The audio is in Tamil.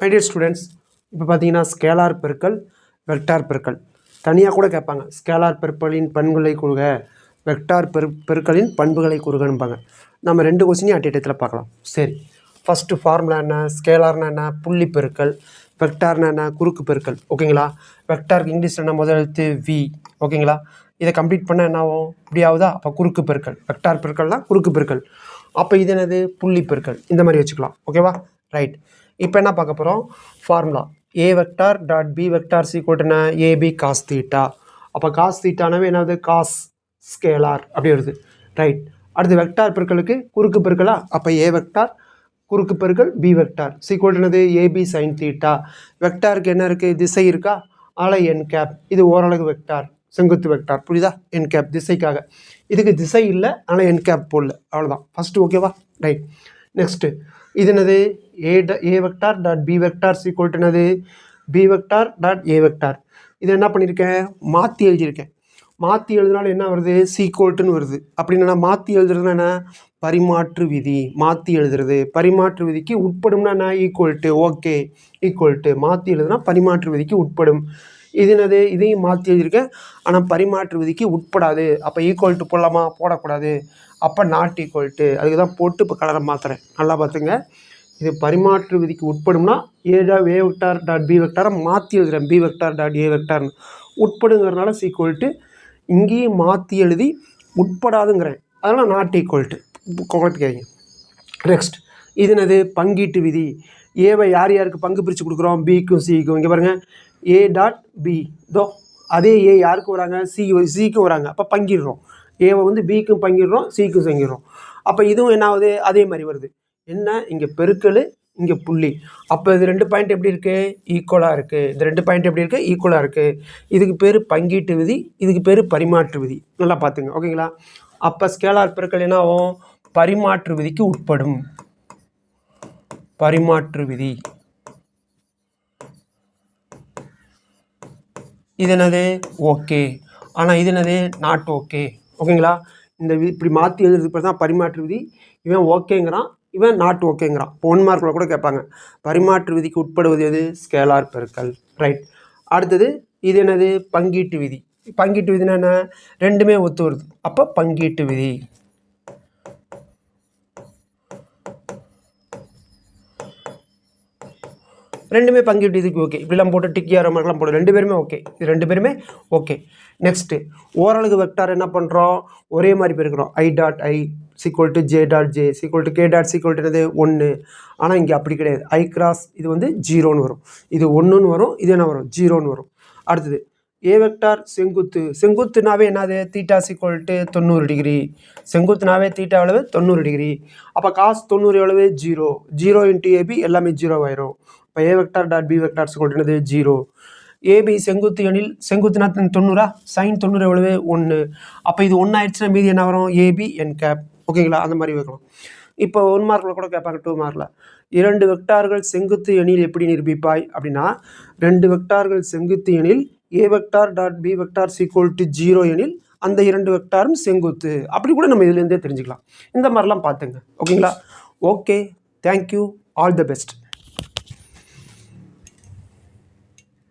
மை டியர் ஸ்டூடெண்ட்ஸ் இப்போ பார்த்தீங்கன்னா ஸ்கேலார் பெருக்கல் வெக்டார் பெருக்கல். தனியாக கூட கேட்பாங்க. ஸ்கேலார் பெருக்கலின் பண்புகளை கூறுக வெக்டார் பெரு பெருக்கலின் பண்புகளை கூறுகன்பாங்க. நம்ம ரெண்டு கொஸ்டினையும் அட்டேட்டத்தில் பார்க்கலாம். சரி. ஃபஸ்ட்டு ஃபார்முலா என்ன? ஸ்கேலார்னா என்ன? புள்ளி பெருக்கல். வெக்டார்னா என்ன? குறுக்கு பெருக்கல். ஓகேங்களா வெக்டாருக்கு இங்கிலீஷில் என்ன முதல் எழுத்து வி ஓகேங்களா இதை கம்ப்ளீட் பண்ணால் என்ன ஆகும்? இப்படி அப்போ குறுக்கு பெருக்கல். வெக்டார் பெருக்கல்னால் குறுக்கு பெருக்கல். அப்போ இது என்னது? புள்ளி பெருக்கல். இந்த மாதிரி வச்சுக்கலாம். ஓகேவா ரைட் இப்போ என்ன பார்க்க போகிறோம் formula A vector dot B vector equal என்ன? ஏபி காஸ் தீட்டா அப்போ காஸ் தீட்டானவே என்னது? காஸ் ஸ்கேலார் அப்படி வருது. ரைட் அடுத்து வெக்டார் பெருக்களுக்கு குறுக்கு பெருக்களா அப்போ ஏ வெக்டார் குறுக்கு பெருக்கள் பி வெக்டார் சீக்வல் என்னது? ஏபி சைன் தீட்டா வெக்டாருக்கு என்ன இருக்குது திசை இருக்கா? அலை என் கேப் இது ஓரளவு வெக்டார் செங்குத்து வெக்டார் புரியுதா? என் கேப் திசைக்காக. இதுக்கு திசை இல்லை ஆனால் என் கேப் போடல. அவ்வளோதான் ஃபஸ்ட்டு ஓகேவா ரைட் நெக்ஸ்ட்டு இது என்னது? ஏ ட A vector dot B vector equal என்னது? B vector dot A vector இது என்ன பண்ணியிருக்கேன் மாற்றி எழுதியிருக்கேன். மாற்றி எழுதினாலும் என்ன வருது? சீக்குவல்ட்டுன்னு வருது. அப்படின்னா மாற்றி எழுதுறதுனா என்ன? பரிமாற்று விதி. மாற்றி எழுதுறது. பரிமாற்று விதிக்கு உட்படும்னா என்ன? ஈக்குவல்ட்டு ஓகே ஈக்குவல்ட்டு மாற்றி எழுதுனா பரிமாற்று விதிக்கு உட்படும். இது என்னது? இதையும் மாற்றி எழுதியிருக்கேன். ஆனால் பரிமாற்று விதிக்கு உட்படாது. அப்போ ஈக்குவல்ட்டு போடலாமா? போடக்கூடாது. அப்போ நாட் ஈக்குவல்ட்டு அதுக்கு தான் போட்டு இப்போ கலரை மாற்றுறேன் நல்லா பார்த்துங்க. இது பரிமாற்று விதிக்கு உட்படும்னா A dot A vector dot B வெக்டாரை மாற்றி எழுதுகிறேன் பி வெக்டார் டாட் ஏ வெக்டார்னு உட்படுங்கிறனால சி கோல்ட்டு இங்கேயும் மாற்றி எழுதி உட்படாதுங்கிறேன். அதனால் நாட் ஈக்குவல்ட்டு குழப்பிக்காதீங்க நெக்ஸ்ட் இது என்னது? பங்கீட்டு விதி. ஏவை யார் யாருக்கு பங்கு பிரித்து கொடுக்குறோம்? பிக்கும் சிக்கும் இங்கே பாருங்கள் ஏ டாட் பி தோ அதே ஏ யாருக்கு வராங்க? சி சிக்கும் வராங்க. அப்போ பங்கிடுறோம். ஏவை வந்து பிக்கும் பங்கிடுறோம் சிக்கும் பங்கிடுறோம் அப்போ இதுவும் என்ன ஆகுது? அதே மாதிரி வருது. என்ன? இங்கே பெருக்கல் இங்கே புள்ளி. அப்போ இது ரெண்டு பாயிண்ட் எப்படி இருக்குது ஈக்குவலாக இருக்குது இந்த ரெண்டு பாயிண்ட் எப்படி இருக்குது ஈக்குவலாக இருக்குது இதுக்கு பேர் பங்கீட்டு விதி இதுக்கு பேர் பரிமாற்று விதி. நல்லா பார்த்துங்க ஓகேங்களா அப்போ ஸ்கேலார் பெருக்கல் என்ன ஆகும்? பரிமாற்று விதிக்கு உட்படும். பரிமாற்று விதி. இது என்னது? ஓகே ஆனால் இது என்னது? நாட் ஓகே ஓகேங்களா இந்த வி இப்படி மாற்றி எழுதுறதுக்கு தான் பரிமாற்று விதி. இவன் ஓகேங்கிறான் இவன் நாட் ஓகேங்கிறான் இப்போ ஒன் மார்க்கில் கூட கேட்பாங்க. பரிமாற்று விதிக்கு உட்படுவது எது? ஸ்கேலார் பெருக்கல் ரைட் அடுத்தது இது என்னது? பங்கீட்டு விதி. பங்கீட்டு விதினா என்ன? ரெண்டுமே ஒத்து வருது. அப்போ பங்கீட்டு விதி. ரெண்டுமே பங்கீட்டு விதிக்கு ஓகே இப்படிலாம் போட்டு டிக்கி ஆகிற மாதிரிலாம் போட்டு ரெண்டு பேருமே ஓகே இது ரெண்டு பேருமே ஓகே நெக்ஸ்ட்டு ஓரளவுக்கு வெக்டார் என்ன பண்ணுறோம் ஒரே மாதிரி போயிருக்கிறோம் i dot i equal to j dot j equal to k dot equal to ஒன்று ஆனால் இங்கே அப்படி கிடையாது. ஐ கிராஸ் இது வந்து ஜீரோன்னு வரும். இது ஒன்றுன்னு வரும் இது என்ன வரும்? ஜீரோன்னு வரும். அடுத்தது ஏ வெக்டார் செங்குத்து. செங்குத்துனாவே என்னது? தீட்டா சீக்குவல் டு தொண்ணூறு டிகிரி செங்குத்துனாவே தீட்டா அளவு தொண்ணூறு டிகிரி அப்போ காசு தொண்ணூறு எவ்வளவு zero zero into A B எல்லாமே ஜீரோ ஆயிரும். இப்போ A vector dot B vector equal என்னது? ஜீரோ ஏபி செங்குத்து எனில் செங்குத்துனா தொண்ணூறா? சைன் தொண்ணூறு எவ்வளவு ஒன்று அப்போ இது ஒன்று ஆயிடுச்சுன்னா மீதி என்ன வரும்? ஏபி என் கேப் ஓகேங்களா அந்த மாதிரி வைக்கலாம். இப்போ ஒன் மார்க்கில் கூட கேட்பாங்க டூ மார்க்கில் இரண்டு வெக்டார்கள் செங்குத்து எண்ணில் எப்படி நிரூபிப்பாய் அப்படின்னா ரெண்டு வெக்டார்கள் செங்குத்து எண்ணில் A vector dot B vector equal to zero எனில் அந்த இரண்டு வெக்டாரும் செங்குத்து. அப்படி கூட நம்ம இதுலேருந்தே தெரிஞ்சுக்கலாம். இந்த மாதிரிலாம் பார்த்துங்க. ஓகேங்களா okay thank you all the best